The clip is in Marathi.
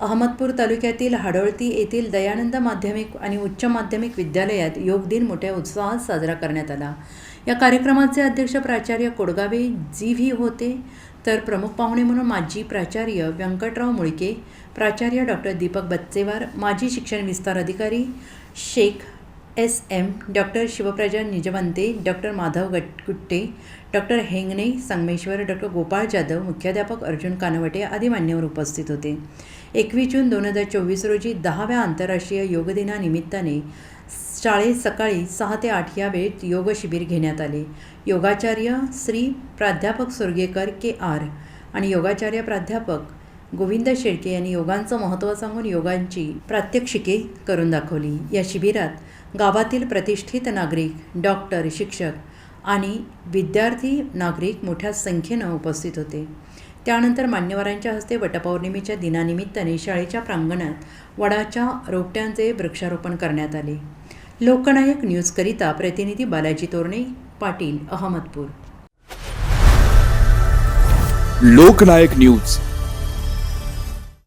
अहमदपूर तालुक्यातील हाडोळती येथील दयानंद माध्यमिक आणि उच्च माध्यमिक विद्यालयात योग दिन मोठ्या उत्साहात साजरा करण्यात आला. या कार्यक्रमाचे अध्यक्ष प्राचार्य कोडगावे जी व्ही होते. तर प्रमुख पाहुणे म्हणून माजी प्राचार्य व्यंकटराव मुळके प्राचार्य डॉक्टर दीपक बच्चेवार माजी शिक्षण विस्तार अधिकारी Sheikh S M doctor Shivpraja Nijwante doctor Madhav Gatkutte doctor Hengane Sangameshwar doctor Gopal Jadhav मुख्याध्यापक अर्जुन कानवटे आदी मान्यवर उपस्थित होते. एकवीस जून दोन हजार चोवीस रोजी दहाव्या आंतरराष्ट्रीय योग दिनानिमित्ताने शाळेत सकाळी सहा ते आठ या वेळेत योग शिबिर घेण्यात आले. योगाचार्य श्री प्राध्यापक सुरगेकर के आर आणि योगाचार्य प्राध्यापक गोविंद शेळके यांनी योगांचं महत्त्व सांगून योगांची प्रात्यक्षिके करून दाखवली. या शिबिरात गावातील प्रतिष्ठित नागरिक डॉक्टर शिक्षक आणि विद्यार्थी नागरिक मोठ्या संख्येनं उपस्थित होते. त्यानंतर मान्यवरांच्या हस्ते वटपौर्णिमेच्या दिनानिमित्ताने शाळेच्या प्रांगणात वडाच्या रोपट्यांचे वृक्षारोपण करण्यात आले. लोकनायक न्यूजकरिता प्रतिनिधी बालाजी तोरणे पाटील अहमदपूर. लोकनायक न्यूज.